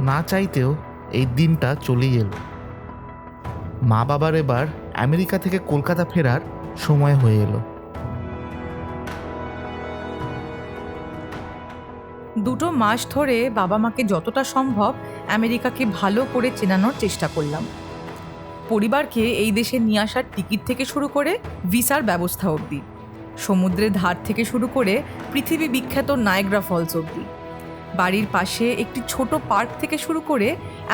না চাইতেও এই দিনটা চলেই এলো। মা বাবার এবার আমেরিকা থেকে কলকাতা ফেরার সময় হয়ে এলো। দুটো মাস ধরে বাবা মাকে যতটা সম্ভব আমেরিকাকে ভালো করে চেনানোর চেষ্টা করলাম। পরিবারকে এই দেশে নিয়ে আসার টিকিট থেকে শুরু করে ভিসার ব্যবস্থা অবধি, সমুদ্রের ধার থেকে শুরু করে পৃথিবী বিখ্যাত নায়গ্রা ফলস অবধি। বাড়ির পাশে একটি ছোট পার্ক থেকে শুরু করে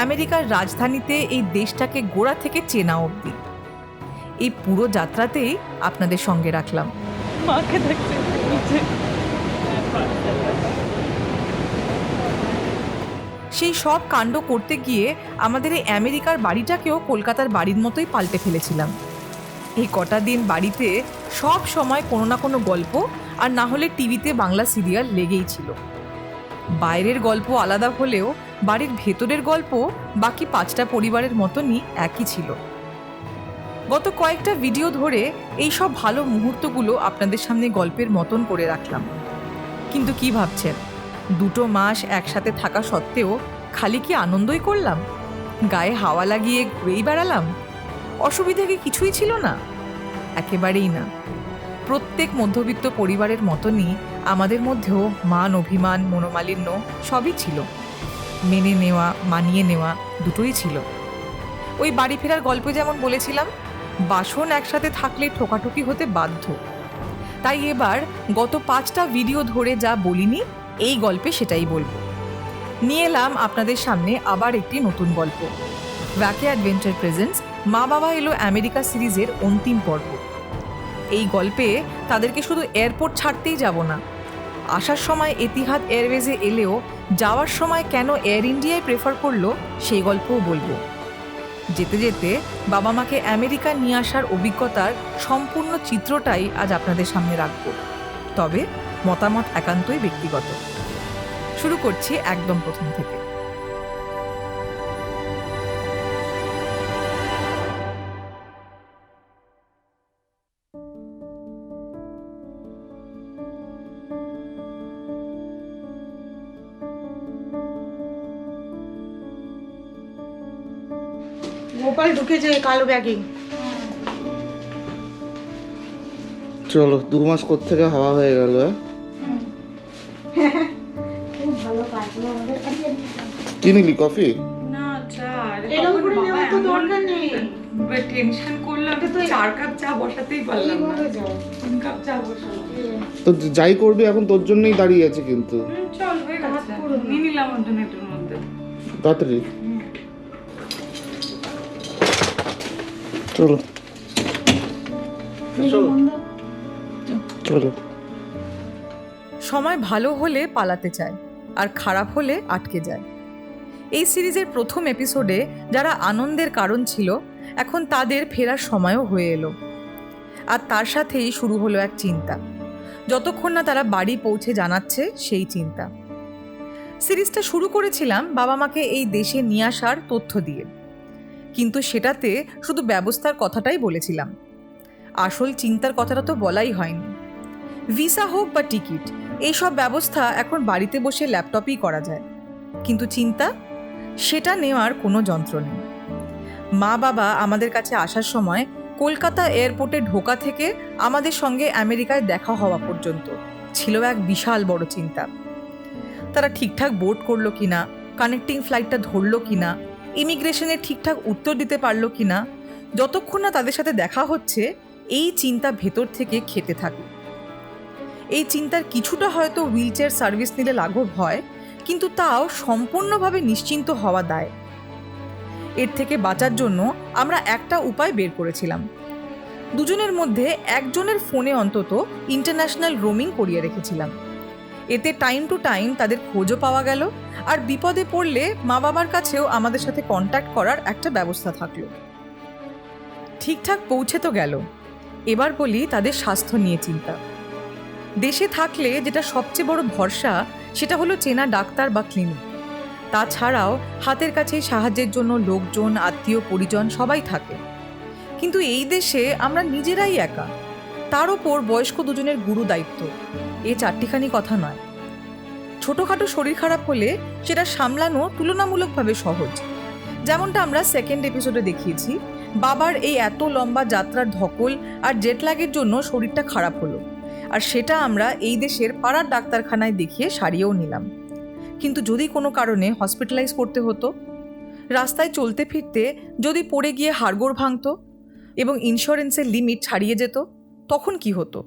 আমেরিকার রাজধানীতে এই দেশটাকে গোড়া থেকে চেনা অবধি। এই পুরো যাত্রাতেই আপনাদের সঙ্গে রাখলাম। মাকে দেখতে সেই সব কাণ্ড করতে গিয়ে আমাদের এই আমেরিকার বাড়িটাকেও কলকাতার বাড়ির মতোই পাল্টে ফেলেছিলাম। এই কটা দিন বাড়িতে সব সময় কোনো না কোনো গল্প আর না হলে টিভিতে বাংলা সিরিয়াল লেগেই ছিল। বাইরের গল্প আলাদা হলেও বাড়ির ভেতরের গল্প বাকি পাঁচটা পরিবারের মতনই একই ছিল। গত কয়েকটা ভিডিও ধরে এই সব ভালো মুহূর্তগুলো আপনাদের সামনে গল্পের মতন করে রাখলাম। কিন্তু কি ভাবছেন? দুটো মাস একসাথে থাকা সত্ত্বেও খালি কি আনন্দই করলাম? গায়ে হাওয়া লাগিয়ে ঘুরেই বেড়ালাম? অসুবিধা কি কিছুই ছিল না? একেবারেই না। প্রত্যেক মধ্যবিত্ত পরিবারের মতনই আমাদের মধ্যেও মান, অভিমান, মনোমালিন্য সবই ছিল। মেনে নেওয়া, মানিয়ে নেওয়া দুটোই ছিল। ওই বাড়ি ফেরার গল্পে যেমন বলেছিলাম, বাসন একসাথে থাকলে ঠোকাঠুকি হতে বাধ্য। তাই এবার গত পাঁচটা ভিডিও ধরে যা বলিনি, এই গল্পে সেটাই বলব। নিয়ে এলাম আপনাদের সামনে আবার একটি নতুন গল্প। ভ্যাকে অ্যাডভেঞ্চার প্রেজেন্টস মা বাবা এলো আমেরিকা সিরিজের অন্তিম পর্ব। এই গল্পে তাদেরকে শুধু এয়ারপোর্ট ছাড়তেই যাব না। আসার সময় এতিহাদ এয়ারওয়েজে এলেও যাওয়ার সময় কেন এয়ার ইন্ডিয়ায় প্রেফার করল, সেই গল্পও বলব। যেতে যেতে বাবা মাকে আমেরিকা নিয়ে আসার অভিজ্ঞতার সম্পূর্ণ চিত্রটাই আজ আপনাদের সামনে রাখব। তবে মতামত একান্তই ব্যক্তিগত। শুরু করছি একদম প্রথম থেকে। গোপাল ঢুকেছে কালো ব্যাগে। চলো দু মাস থেকে হাওয়া হয়ে গেল খুব ভালো কি নিলি কফি? না চা। এরকম করে নেওয়ার তো দরকার নেই। টেনশন করলাম তো তো চার কাপ চা বসাতেই পারলাম না। তিন কাপ চা বসালাম। তো যাই করবি এখন তোর জন্যই দাঁড়িয়ে আছে কিন্তু। চল হয়ে গেছে। নিয়ে নিলাম ওর জন্য। এটার মধ্যে তাড়াতাড়ি চলো। চলো। সময় ভালো হলে পালাতে চায় আর খারাপ হলে আটকে যায়। এই সিরিজের প্রথম এপিসোডে যারা আনন্দের কারণ ছিল এখন তাদের ফেরার সময়ও হয়ে এলো। আর তার সাথেই শুরু হলো এক চিন্তা। যতক্ষণ না তারা বাড়ি পৌঁছে জানাচ্ছে সেই চিন্তা। সিরিজটা শুরু করেছিলাম বাবা মাকে এই দেশে নিয়ে আসার তথ্য দিয়ে। কিন্তু সেটাতে শুধু ব্যবস্থার কথাটাই বলেছিলাম। আসল চিন্তার কথাটা তো বলাই হয়নি। ভিসা হোক বা টিকিট, এইসব ব্যবস্থা এখন বাড়িতে বসে ল্যাপটপেই করা যায়। কিন্তু চিন্তা? সেটা নেওয়ার কোনো যন্ত্র নেই। মা বাবা আমাদের কাছে আসার সময় কলকাতা এয়ারপোর্টে ঢোকা থেকে আমাদের সঙ্গে আমেরিকায় দেখা হওয়া পর্যন্ত ছিল এক বিশাল বড় চিন্তা। তারা ঠিকঠাক বোর্ড করল কিনা, কানেক্টিং ফ্লাইটটা ধরলো কিনা ইমিগ্রেশনে ঠিকঠাক উত্তর দিতে পারল কি না, যতক্ষণ না তাদের সাথে দেখা হচ্ছে, এই চিন্তা ভেতর থেকে খেতে থাকে। এই চিন্তার কিছুটা হয়তো হুইল চেয়ার সার্ভিস নিলে লাঘব হয়, কিন্তু তাও সম্পূর্ণভাবে নিশ্চিন্ত হওয়া দায়। এর থেকে বাঁচার জন্য আমরা একটা উপায় বের করেছিলাম। দুজনের মধ্যে একজনের ফোনে অন্তত ইন্টারন্যাশনাল রোমিং করিয়ে রেখেছিলাম। এতে টাইম টু টাইম তাদের খোঁজও পাওয়া গেল। আর বিপদে পড়লে মা বাবার কাছেও আমাদের সাথে কন্ট্যাক্ট করার একটা ব্যবস্থা থাকল। ঠিকঠাক পৌঁছে তো গেল। এবার বলি তাদের স্বাস্থ্য নিয়ে চিন্তা। দেশে থাকলে যেটা সবচেয়ে বড় ভরসা, সেটা হলো চেনা ডাক্তার বা ক্লিনিক তাছাড়াও হাতের কাছে সাহায্যের জন্য লোকজন, আত্মীয়, পরিজন সবাই থাকে। কিন্তু এই দেশে আমরা নিজেরাই একা। তার ওপর বয়স্ক দুজনের গুরু দায়িত্ব এ চারটিখানি কথা নয়। ছোটোখাটো শরীর খারাপ হলে সেটা সামলানো তুলনামূলকভাবে সহজ। যেমনটা আমরা সেকেন্ড এপিসোডে দেখিয়েছি, বাবার এই এত লম্বা যাত্রার ধকল আর জেটল্যাগের জন্য শরীরটা খারাপ হলো। আর সেটা আমরা এই দেশের পাড়ার ডাক্তারখানায় দেখিয়ে সারিয়েও নিলাম। কিন্তু যদি কোনো কারণে হসপিটালাইজ করতে হতো? রাস্তায় চলতে ফিরতে যদি পড়ে গিয়ে হাড়গোড় ভাঙতো এবং ইন্স্যুরেন্সের লিমিট ছাড়িয়ে যেত, তখন কি হতো?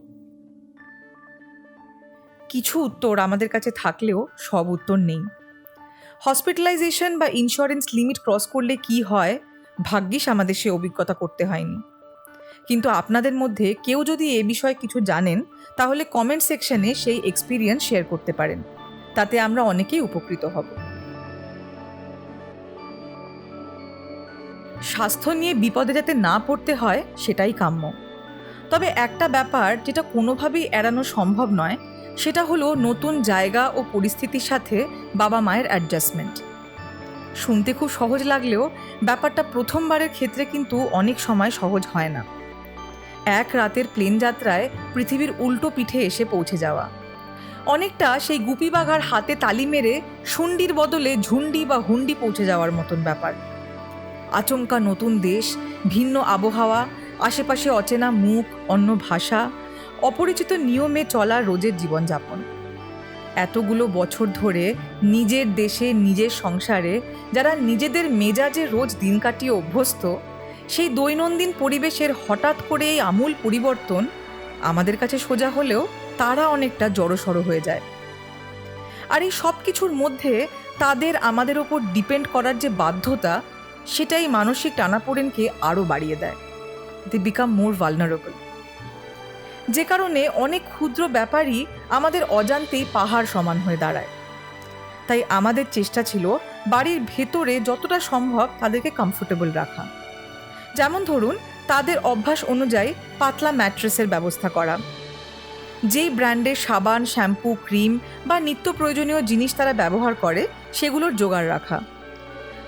কিছু উত্তর আমাদের কাছে থাকলেও সব উত্তর নেই। হসপিটালাইজেশন বা ইন্স্যুরেন্স লিমিট ক্রস করলে কি হয়, ভাগ্যিস আমাদের সে অভিজ্ঞতা করতে হয়নি। কিন্তু আপনাদের মধ্যে কেউ যদি এ বিষয়ে কিছু জানেন, তাহলে কমেন্ট সেকশনে সেই এক্সপিরিয়েন্স শেয়ার করতে পারেন। তাতে আমরা অনেকেই উপকৃত হব। স্বাস্থ্য নিয়ে বিপদে যাতে না পড়তে হয়, সেটাই কাম্য। তবে একটা ব্যাপার যেটা কোনোভাবেই এড়ানো সম্ভব নয় সেটা হলো নতুন জায়গা ও পরিস্থিতির সাথে বাবা মায়ের অ্যাডজাস্টমেন্ট শুনতে খুব সহজ লাগলেও ব্যাপারটা প্রথমবারের ক্ষেত্রে কিন্তু অনেক সময় সহজ হয় না। এক রাতের প্লেন যাত্রায় পৃথিবীর উল্টো পিঠে এসে পৌঁছে যাওয়া। অনেকটা সেই গুপি বাঘার হাতে তালি মেরে শুন্ডির বদলে ঝুন্ডি বা হুন্ডি পৌঁছে যাওয়ার মতন ব্যাপার। আচমকা নতুন দেশ, ভিন্ন আবহাওয়া, আশেপাশে অচেনা মুখ, অন্য ভাষা অপরিচিত নিয়মে চলা রোজের জীবনযাপন। এতগুলো বছর ধরে নিজের দেশে, নিজের সংসারে, যারা নিজেদের মেজাজে রোজ দিন কাটিয়ে অভ্যস্ত, সেই দৈনন্দিন পরিবেশের হঠাৎ করে এই আমূল পরিবর্তন আমাদের কাছে সোজা হলেও তারা অনেকটা জড়সড় হয়ে যায়। আর এই সব কিছুর মধ্যে তাদের আমাদের ওপর ডিপেন্ড করার যে বাধ্যতা, সেটাই মানসিক টানাপোড়েনকে আরও বাড়িয়ে দেয়। দে বিকাম মোর ভালনারেবল যে কারণে অনেক ক্ষুদ্র ব্যাপারই আমাদের অজান্তেই পাহাড় সমান হয়ে দাঁড়ায়। তাই আমাদের চেষ্টা ছিল বাড়ির ভেতরে যতটা সম্ভব তাদেরকে কমফোর্টেবল রাখা। যেমন ধরুন, তাদের অভ্যাস অনুযায়ী পাতলা ম্যাট্রেসের ব্যবস্থা করা। যেই ব্র্যান্ডের সাবান, শ্যাম্পু, ক্রিম বা নিত্য প্রয়োজনীয় জিনিস তারা ব্যবহার করে, সেগুলোর জোগাড় রাখা।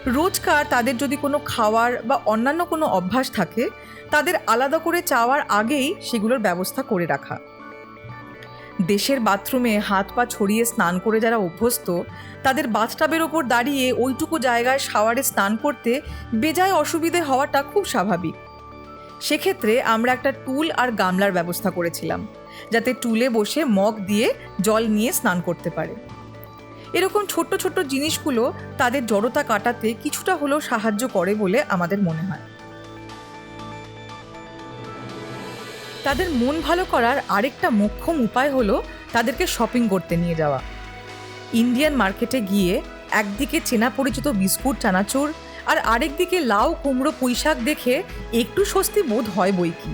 রোজকার তাদের যদি কোনো খাওয়ার বা অন্যান্য কোনো অভ্যাস থাকে, তাদের আলাদা করে চাওয়ার আগেই সেগুলোর ব্যবস্থা করে রাখা। দেশের বাথরুমে হাত পা ছড়িয়ে স্নান করে যারা অভ্যস্ত, তাদের বাথটাবের ওপর দাঁড়িয়ে ওইটুকু জায়গায় শাওয়ারে স্নান করতে বেজায় অসুবিধে হওয়াটা খুব স্বাভাবিক। সেক্ষেত্রে আমরা একটা টুল আর গামলার ব্যবস্থা করেছিলাম, যাতে টুলে বসে মগ দিয়ে জল নিয়ে স্নান করতে পারে। এরকম ছোট্ট ছোট্ট জিনিসগুলো তাদের জড়তা কাটাতে কিছুটা হলেও সাহায্য করে বলে আমাদের মনে হয়। তাদের মন ভালো করার আরেকটা মোক্ষম উপায় হলো তাদেরকে শপিং করতে নিয়ে যাওয়া। ইন্ডিয়ান মার্কেটে গিয়ে একদিকে চেনা পরিচিত বিস্কুট, চানাচুর আর আরেকদিকে লাউ, কুমড়ো, পুঁইশাক দেখে একটু স্বস্তি বোধ হয় বই কি।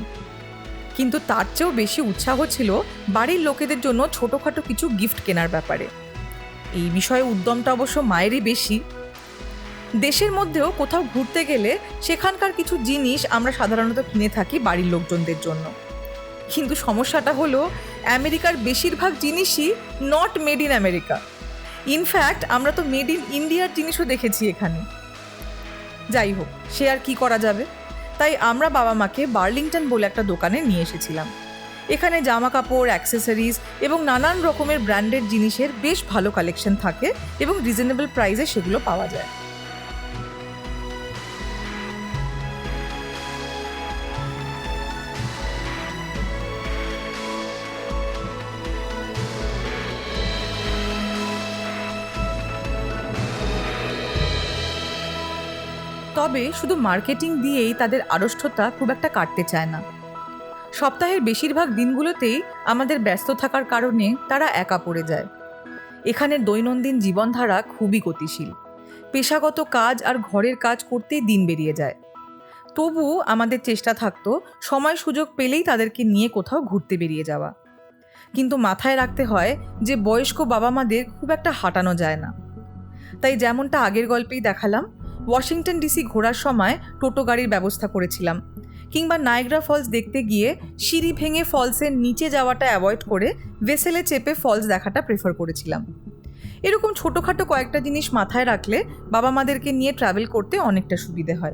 কিন্তু তার চেয়েও বেশি উৎসাহ ছিল বাড়ির লোকেদের জন্য ছোটোখাটো কিছু গিফট কেনার ব্যাপারে। এই বিষয়ে উদ্যমটা অবশ্য মায়েরই বেশি। দেশের মধ্যেও কোথাও ঘুরতে গেলে সেখানকার কিছু জিনিস আমরা সাধারণত কিনে থাকি বাড়ির লোকজনদের জন্য। কিন্তু সমস্যাটা হলো, আমেরিকার বেশিরভাগ জিনিসই not made in America in fact আমরা তো মেড ইন ইন্ডিয়ার জিনিসও দেখেছি এখানে। যাই হোক, সে আর কি করা যাবে? তাই আমরা বাবা মাকে বার্লিংটন বলে একটা দোকানে নিয়ে এসেছিলাম। এখানে জামা কাপড় অ্যাক্সেসরিজ এবং নানান রকমের ব্র্যান্ডেড জিনিসের বেশ ভালো কালেকশন থাকে এবং রিজনেবল প্রাইসে সেগুলো পাওয়া যায়। তবে শুধু মার্কেটিং দিয়েই তাদের আড়ষ্ঠতা খুব একটা কাটতে চায় না। সপ্তাহের বেশিরভাগ দিনগুলোতেই আমাদের ব্যস্ত থাকার কারণে তারা একা পড়ে যায়। এখানের দৈনন্দিন জীবনধারা খুবই গতিশীল। পেশাগত কাজ আর ঘরের কাজ করতেই দিন বেরিয়ে যায়। তবু আমাদের চেষ্টা থাকতো সময় সুযোগ পেলেই তাদেরকে নিয়ে কোথাও ঘুরতে বেরিয়ে যাওয়া। কিন্তু মাথায় রাখতে হয় যে বয়স্ক বাবা মাদের খুব একটা হাঁটানো যায় না। তাই যেমনটা আগের গল্পেই দেখালাম, ওয়াশিংটন ডিসি ঘোরার সময় টোটো গাড়ির ব্যবস্থা করেছিলাম। কিংবা নায়গ্রা ফলস দেখতে গিয়ে সিঁড়ি ভেঙে ফলসের নিচে যাওয়াটা অ্যাভয়েড করে ভেসেলে চেপে ফলস দেখাটা প্রেফার করেছিলাম। এরকম ছোটোখাটো কয়েকটা জিনিস মাথায় রাখলে বাবা মাদেরকে নিয়ে ট্রাভেল করতে অনেকটা সুবিধে হয়।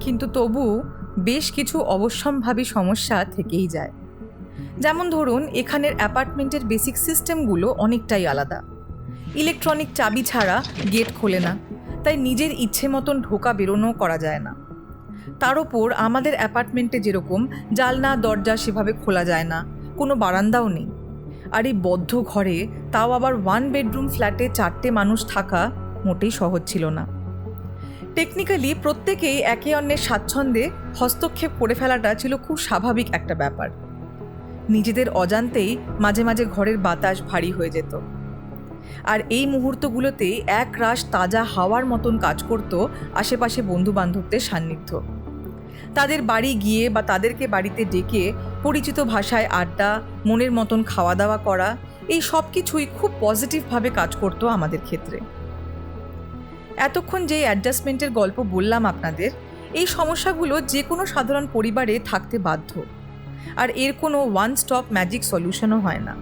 কিন্তু তবু বেশ কিছু অবশ্যম্ভাবী সমস্যা থেকেই যায়। যেমন ধরুন, এখানের অ্যাপার্টমেন্টের বেসিক সিস্টেমগুলো অনেকটাই আলাদা। ইলেকট্রনিক চাবি ছাড়া গেট খোলে না, তাই নিজের ইচ্ছে মতন ঢোকা বেরোনো করা যায় না। তার ওপর আমাদের অ্যাপার্টমেন্টে যেরকম জালনা, দরজা সেভাবে খোলা যায় না, কোনো বারান্দাও নেই। আর এই বদ্ধ ঘরে তাও আবার ওয়ান বেডরুম ফ্ল্যাটে চারটে মানুষ থাকা মোটেই সহজ ছিল না। টেকনিক্যালি প্রত্যেকেই একে অন্যের স্বাচ্ছন্দ্যে হস্তক্ষেপ করে ফেলাটা ছিল খুব স্বাভাবিক একটা ব্যাপার। নিজেদের অজান্তেই মাঝে মাঝে ঘরের বাতাস ভারী হয়ে যেত। আর এই মুহূর্তগুলোতে এক রাশ তাজা হাওয়ার মতন কাজ করত আশেপাশে বন্ধু বান্ধবদের সান্নিধ্য। তাদের বাড়ি গিয়ে বা তাদেরকে বাড়িতে ডেকে পরিচিত ভাষায় আড্ডা, মনের মতন খাওয়া দাওয়া করা, এই সব কিছুই খুব পজিটিভভাবে কাজ করতো আমাদের ক্ষেত্রে। এতক্ষণ যে অ্যাডজাস্টমেন্টের গল্প বললাম আপনাদের, এই সমস্যাগুলো যে কোনো সাধারণ পরিবারে থাকতে বাধ্য। আর এর কোনো ওয়ান স্টপ ম্যাজিক সলিউশনও হয় না।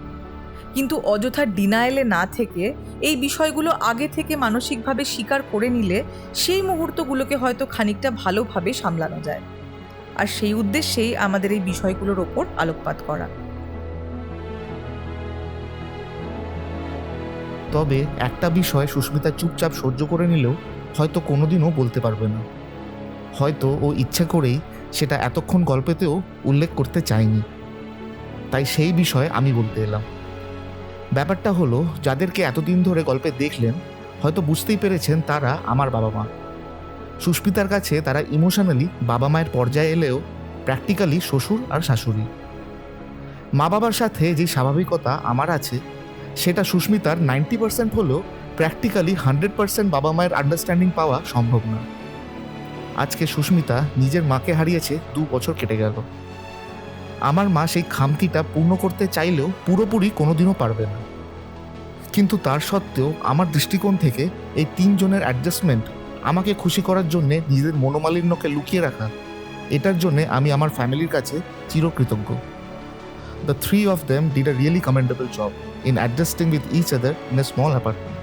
কিন্তু অযথা ডিনায়েলে না থেকে এই বিষয়গুলো আগে থেকে মানসিকভাবে স্বীকার করে নিলে সেই মুহূর্তগুলোকে হয়তো খানিকটা ভালোভাবে সামলানো যায়। আর সেই উদ্দেশ্যেই আমাদের এই বিষয়গুলোর ওপর আলোকপাত করা। তবে একটা বিষয় সুস্মিতা চুপচাপ সহ্য করে নিলেও হয়তো কোনোদিনও বলতে পারবে না। হয়তো ও ইচ্ছে করেই সেটা এতক্ষণ গল্পেতেও উল্লেখ করতে চায়নি। তাই সেই বিষয়ে আমি বলতে এলাম। ব্যাপারটা হলো, যাদেরকে এতদিন ধরে গল্পে দেখলেন, হয়তো বুঝতেই পেরেছেন তারা আমার বাবা মা সুস্মিতার কাছে তারা ইমোশনালি বাবা মায়ের পর্যায়ে এলেও প্র্যাকটিক্যালি শ্বশুর আর শাশুড়ি। মা বাবার সাথে যে স্বাভাবিকতা আমার আছে, সেটা সুস্মিতার নাইনটি পার্সেন্ট হলেও প্র্যাকটিক্যালি হান্ড্রেড পার্সেন্ট বাবা মায়ের আন্ডারস্ট্যান্ডিং পাওয়া সম্ভব না। আজকে সুস্মিতা নিজের মাকে হারিয়েছে দু বছর কেটে গেল। আমার মা সেই খামতিটা পূর্ণ করতে চাইলেও পুরোপুরি কোনোদিনও পারবে না। কিন্তু তার সত্ত্বেও আমার দৃষ্টিকোণ থেকে এই তিনজনের অ্যাডজাস্টমেন্ট আমাকে খুশি করার জন্যে নিজেদের মনোমালিন্যকে লুকিয়ে রাখা, এটার জন্যে আমি আমার ফ্যামিলির কাছে চিরকৃতজ্ঞ। The three of them did a really commendable job in adjusting with each other in a small apartment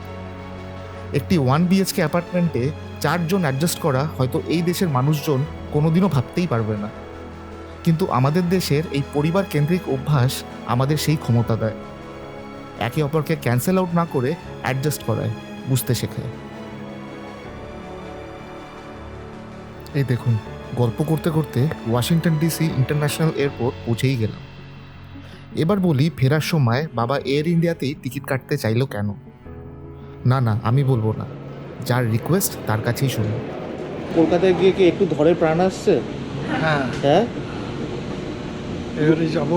একটি ওয়ান বিএচকে অ্যাপার্টমেন্টে চারজন অ্যাডজাস্ট করা হয়তো এই দেশের মানুষজন কোনোদিনও ভাবতেই পারবে না। কিন্তু আমাদের দেশের এই পরিবার কেন্দ্রিক অভ্যাস আমাদের সেই ক্ষমতা দেয়। একে অপরকে ক্যান্সেল আউট না করে অ্যাডজাস্ট করায় বুঝতে শেখায়। এই দেখুন গল্প করতে করতে ওয়াশিংটন ডিসি ইন্টারন্যাশনাল এয়ারপোর্ট পৌঁছেই গেলাম। এবার বলি ফেরার সময় বাবা এয়ার ইন্ডিয়াতেই টিকিট কাটতে চাইলো কেন? না না আমি বলব না। যার রিকোয়েস্ট তার কাছেই শুনুন। কলকাতায় গিয়ে কি একটু ধরে প্রাণ আসছে? হ্যাঁ। হ্যাঁ? এবারে যাব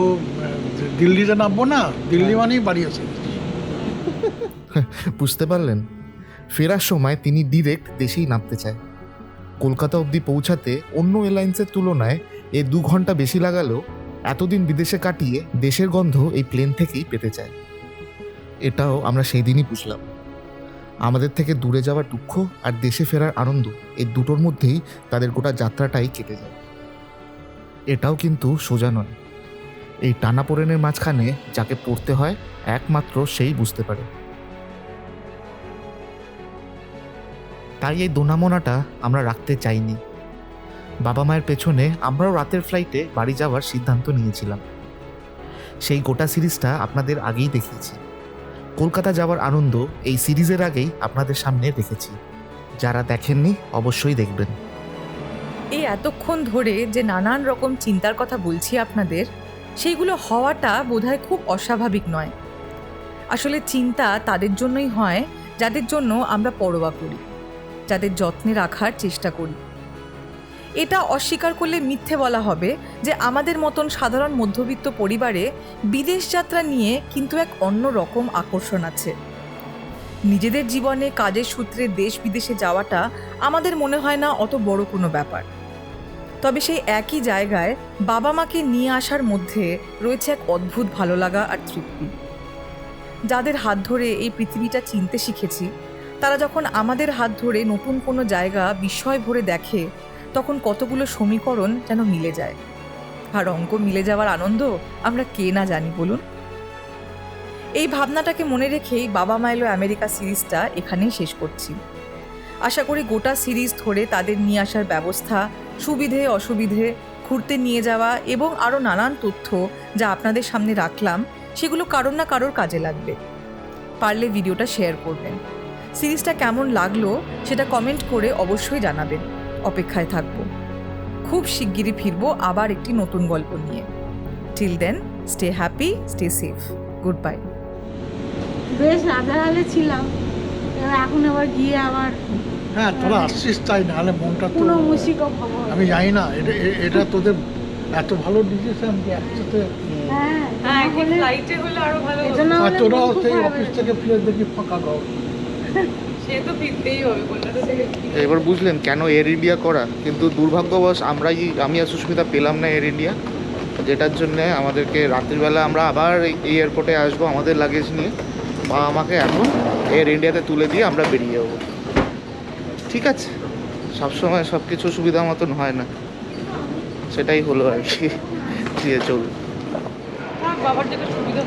দিল্লিতে নামবো না, দিল্লি মানেই বাড়ি আছে। বুঝতে পারলেন। ফেরার সময় তিনি ডিরেক্ট দেশেই নামতে চায়। কলকাতা অবধি পৌঁছাতে অন্য এয়ারলাইন্সের তুলনায় এ দু ঘণ্টা বেশি লাগালেও এতদিন বিদেশে কাটিয়ে দেশের গন্ধ এই প্লেন থেকেই পেতে চায়। এটাও আমরা সেই দিনই বুঝলাম। আমাদের থেকে দূরে যাওয়ার দুঃখ আর দেশে ফেরার আনন্দ এই দুটোর মধ্যেই তাদের গোটা যাত্রাটাই কেটে যায়। এটাও কিন্তু সোজা নয়। এই টানাপোড়েনের মাঝখানে যাকে পড়তে হয় একমাত্র সেই বুঝতে পারে। তাই এই দোনামোনাটা আমরা রাখতে চাইনি। বাবা মায়ের পেছনে আমরাও রাতের ফ্লাইটে বাড়ি যাওয়ার সিদ্ধান্ত নিয়েছিলাম। সেই গোটা সিরিজটা আপনাদের আগেই দেখিয়েছি। কলকাতা যাওয়ার আনন্দ এই সিরিজের আগেই আপনাদের সামনে রেখেছি। যারা দেখেননি, অবশ্যই দেখবেন। এই এতক্ষণ ধরে যে নানান রকম চিন্তার কথা বলছি আপনাদের সেইগুলো হওয়াটা বোধহয় খুব অস্বাভাবিক নয়। আসলে চিন্তা তাদের জন্যই হয়, যাদের জন্য আমরা পরোয়া করি, যাদের যত্নে রাখার চেষ্টা করি। এটা অস্বীকার করলে মিথ্যে বলা হবে যে আমাদের মতন সাধারণ মধ্যবিত্ত পরিবারে বিদেশ যাত্রা নিয়ে কিন্তু এক অন্য রকম আকর্ষণ আছে। নিজেদের জীবনে কাজের সূত্রে দেশ বিদেশে যাওয়াটা আমাদের মনে হয় না অত বড় কোনো ব্যাপার। তবে সেই একই জায়গায় বাবা মাকে নিয়ে আসার মধ্যে রয়েছে এক অদ্ভুত ভালো লাগা আর তৃপ্তি। যাদের হাত ধরে এই পৃথিবীটা চিনতে শিখেছি, তারা যখন আমাদের হাত ধরে নতুন কোনো জায়গা বিস্ময় ভরে দেখে, তখন কতগুলো সমীকরণ যেন মিলে যায়। আর অঙ্ক মিলে যাওয়ার আনন্দ আমরা কে না জানি বলুন? এই ভাবনাটাকে মনে রেখেই বাবা মাইলো আমেরিকা সিরিজটা এখানেই শেষ করছি। আশা করি গোটা সিরিজ ধরে তাদের নিয়ে আসার ব্যবস্থা সুবিধে, অসুবিধে, ঘুরতে নিয়ে যাওয়া এবং আরও নানান তথ্য যা আপনাদের সামনে রাখলাম, সেগুলো কারোর না কারোর কাজে লাগবে। পারলে ভিডিওটা শেয়ার করবেন। সিরিজটা কেমন লাগল, সেটা কমেন্ট করে অবশ্যই জানাবেন। অপেক্ষায় থাকব। খুব শিগগিরই ফিরবো আবার একটি নতুন গল্প নিয়ে। Till then stay happy stay safe good bye বেশ রাধারালে ছিলাম। এখন আবার গিয়ে আবার হ্যাঁ তোরা আসছিস তাই নাহলে মনটা তো কোনো আমি জানি না এটা এটা তোদের এত ভালো ডিসিশন যে একসাথে হ্যাঁ হ্যাঁ তোরাও সেই অফিস থেকে ফিরে দেখি ফাঁকা ঘর। এবার বুঝলেন কেন এয়ার ইন্ডিয়া করা? কিন্তু দুর্ভাগ্যবশ আমরাই আমি আর সুস্মিতা পেলাম না এয়ার ইন্ডিয়া যেটার জন্য আমাদেরকে রাত্রিবেলা আমরা আবার এই এয়ারপোর্টে আসব আমাদের লাগেজ নিয়ে। বা আমাকে এখন এয়ার ইন্ডিয়াতে তুলে দিয়ে আমরা বেরিয়ে যাব। ঠিক আছে। সবসময় সব কিছু সুবিধা মতন হয় না। সেটাই হলো আর কি। দিয়ে চলুন। বাবার সুবিধা